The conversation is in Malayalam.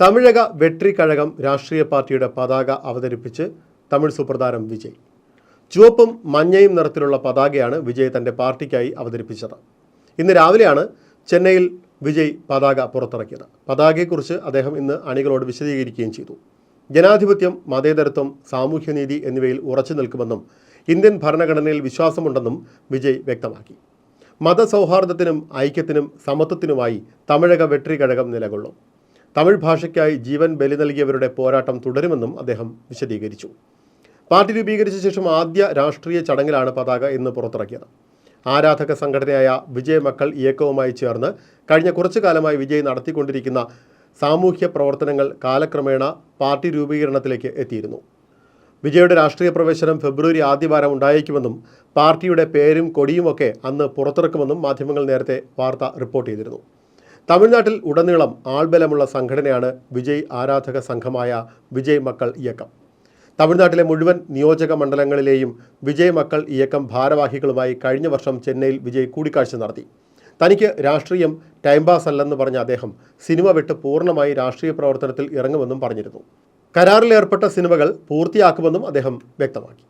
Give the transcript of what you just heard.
തമിഴക വെട്രി കഴകം രാഷ്ട്രീയ പാർട്ടിയുടെ പതാക അവതരിപ്പിച്ച് തമിഴ് സുപ്രധാനം വിജയ്. ചുവപ്പും മഞ്ഞയും നിറത്തിലുള്ള പതാകയാണ് വിജയ് തന്റെ പാർട്ടിക്കായി അവതരിപ്പിച്ചത്. ഇന്ന് രാവിലെയാണ് ചെന്നൈയിൽ വിജയ് പതാക പുറത്തിറക്കിയത്. പതാകയെക്കുറിച്ച് അദ്ദേഹം ഇന്ന് അണികളോട് വിശദീകരിക്കുകയും ചെയ്തു. ജനാധിപത്യം മതേതരത്വം സാമൂഹ്യനീതി എന്നിവയിൽ ഉറച്ചു നിൽക്കുമെന്നും ഇന്ത്യൻ ഭരണഘടനയിൽ വിശ്വാസമുണ്ടെന്നും വിജയ് വ്യക്തമാക്കി. മതസൗഹാർദ്ദത്തിനും ഐക്യത്തിനും സമത്വത്തിനുമായി തമിഴക വെട്രി കഴകം നിലകൊള്ളും. തമിഴ് ഭാഷയ്ക്കായി ജീവൻ ബലി നൽകിയവരുടെ പോരാട്ടം തുടരുമെന്നും അദ്ദേഹം വിശദീകരിച്ചു. പാർട്ടി രൂപീകരിച്ച ശേഷം ആദ്യ രാഷ്ട്രീയ ചടങ്ങിലാണ് പതാക ഇന്ന് പുറത്തിറക്കിയത്. ആരാധക സംഘടനയായ വിജയ് മക്കൾ ഇയക്കവുമായി ചേർന്ന് കഴിഞ്ഞ കുറച്ചു കാലമായി വിജയ് നടത്തിക്കൊണ്ടിരിക്കുന്ന സാമൂഹ്യ പ്രവർത്തനങ്ങൾ കാലക്രമേണ പാർട്ടി രൂപീകരണത്തിലേക്ക് എത്തിയിരുന്നു. വിജയുടെ രാഷ്ട്രീയ പ്രവേശനം ഫെബ്രുവരി ആദ്യവാരം ഉണ്ടായേക്കുമെന്നും പാർട്ടിയുടെ പേരും കൊടിയുമൊക്കെ അന്ന് പുറത്തിറക്കുമെന്നും മാധ്യമങ്ങൾ നേരത്തെ വാർത്ത റിപ്പോർട്ട് ചെയ്തിരുന്നു. തമിഴ്നാട്ടിൽ ഉടനീളം ആൾബലമുള്ള സംഘടനയാണ് വിജയ് ആരാധക സംഘമായ വിജയ് മക്കൾ ഇയക്കം. തമിഴ്നാട്ടിലെ മുഴുവൻ നിയോജക മണ്ഡലങ്ങളിലെയും വിജയ് മക്കൾ ഇയക്കം ഭാരവാഹികളുമായി കഴിഞ്ഞ വർഷം ചെന്നൈയിൽ വിജയ് കൂടിക്കാഴ്ച നടത്തി. തനിക്ക് രാഷ്ട്രീയം ടൈം പാസ് അല്ലെന്ന് പറഞ്ഞ അദ്ദേഹം സിനിമ വിട്ട് പൂർണമായി രാഷ്ട്രീയ പ്രവർത്തനത്തിൽ ഇറങ്ങുമെന്നും പറഞ്ഞിരുന്നു. കരാറിലേർപ്പെട്ട സിനിമകൾ പൂർത്തിയാക്കുമെന്നും അദ്ദേഹം വ്യക്തമാക്കി.